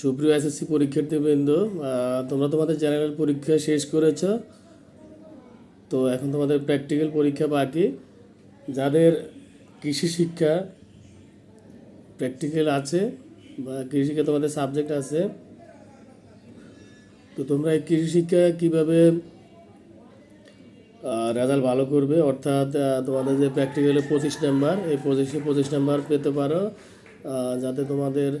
সুপ্রিয় এসএসসি পরীক্ষার্থীবৃন্দ তোমরা তোমাদের জেনারেল পরীক্ষা শেষ করেছ। তো এখন তোমাদের প্র্যাকটিক্যাল পরীক্ষা বাকি। যাদের কৃষি শিক্ষা প্র্যাকটিক্যাল আছে বা কৃষিকে তোমাদের সাবজেক্ট আছে, তো তোমরা এই কৃষি শিক্ষা কীভাবে রেজাল্ট ভালো করবে, অর্থাৎ তোমাদের যে প্র্যাকটিক্যালে পঁচিশ নাম্বার এই পঁচিশে পঁচিশ নাম্বার পেতে পারো। যাতে তোমাদের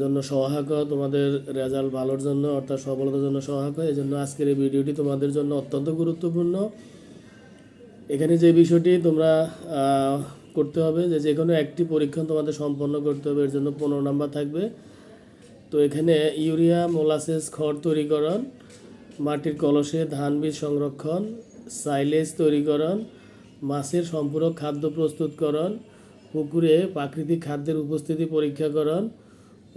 জন্য সহায়ক হয়, তোমাদের রেজাল্ট ভালোর জন্য অর্থাৎ সফলতার জন্য সহায়ক হয়। এই জন্য আজকের এই ভিডিওটি তোমাদের জন্য অত্যন্ত গুরুত্বপূর্ণ। এখানে যে বিষয়টি তোমরা করতে হবে যে যে কোনো একটি পরীক্ষা তোমাদের সম্পন্ন করতে হবে এর জন্য পনেরো নাম্বার থাকবে। তো এখানে ইউরিয়া মোলাসেস খড় তৈরিকরণ মাটির কলসে ধান বীজ সংরক্ষণ সাইলেজ তৈরিকরণ মাছের সম্পূরক খাদ্য প্রস্তুতকরণ পুকুরে প্রাকৃতিক খাদ্যের উপস্থিতি পরীক্ষাকরণ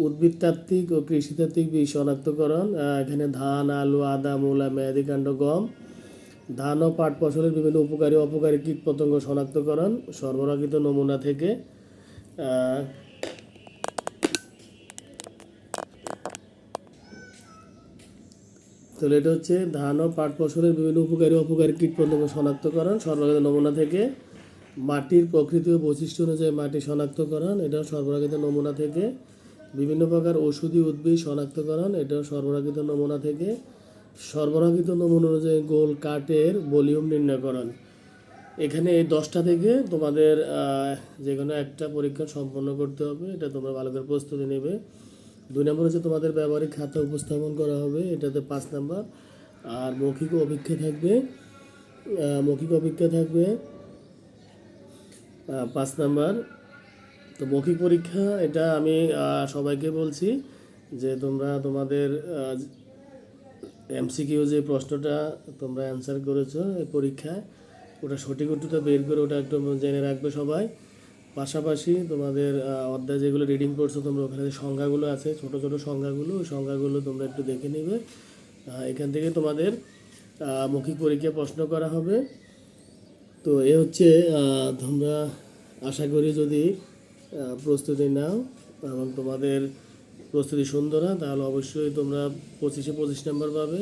উদ্ভিদতাত্ত্বিক ও কৃষিতাত্ত্বিক বীজ শনাক্তকরণ এখানে ধান, আলু, আদা, মূলা, মেয়াদি কাণ্ড, গম, ধান ও পাট ফসলের বিভিন্ন উপকারী অপকারী কীটপতঙ্গ শনাক্তকরণ, সরবরাহিত নমুনা থেকে তাহলে এটা হচ্ছে ধান ও পাট ফসলের বিভিন্ন উপকারী অপকারী কীটপতঙ্গ শনাক্তকরণ, সরবরাহিত নমুনা থেকে, মাটির প্রকৃতি ও বৈশিষ্ট্য অনুযায়ী মাটি শনাক্তকরণ, এটাও সরবরাহিত নমুনা থেকে বিভিন্ন প্রকার ওষুধি উদ্ভিদ শনাক্তকরণ, এটা সরবরাহিত নমুনা থেকে। সরবরাহিত নমুনা অনুযায়ী গোল কাঠের ভলিউম নির্ণয়করণ। এখানে এই দশটা থেকে তোমাদের যে কোনো একটা পরীক্ষা সম্পন্ন করতে হবে, এটা তোমরা ভালো করে প্রস্তুতি নেবে। দুই নম্বর হচ্ছে তোমাদের ব্যবহারিক খাতা উপস্থাপন করা হবে, এটাতে পাঁচ নাম্বার। আর মৌখিক অভিজ্ঞা থাকবে মৌখিক অভিজ্ঞা থাকবে পাঁচ নাম্বার। তো মৌখিক পরীক্ষা, এটা আমি সবাইকে বলছি যে তোমরা তোমাদের এমসিকিউ যে প্রশ্নটা তোমরা অ্যান্সার করেছ এই পরীক্ষায়, ওটা সঠিক উত্তরটা বের করে ওটা একটু জেনে রাখবে সবাই। পাশাপাশি তোমাদের অধ্যায় যেগুলো রিডিং করছ তোমরা, ওখানে যে সংজ্ঞাগুলো আছে, ছোট ছোট সংজ্ঞাগুলো, ওই সংখ্যাগুলো তোমরা একটু দেখে নেবে। এখান থেকে তোমাদের মৌখিক পরীক্ষা প্রশ্ন করা হবে। তো এ হচ্ছে তোমরা আশা করি যদি প্রস্তুতি নাও এবং তোমাদের প্রস্তুতি সুন্দর হয় তাহলে অবশ্যই তোমরা পঁচিশে পঁচিশ নম্বর পাবে।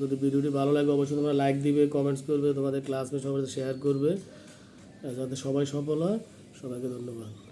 যদি ভিডিওটি ভালো লাগে, অবশ্যই তোমরা লাইক দিবে কমেন্টস করবে, তোমাদের ক্লাসমেট সবার শেয়ার করবে। যাতে সবাই সফল হয়। সবাইকে ধন্যবাদ।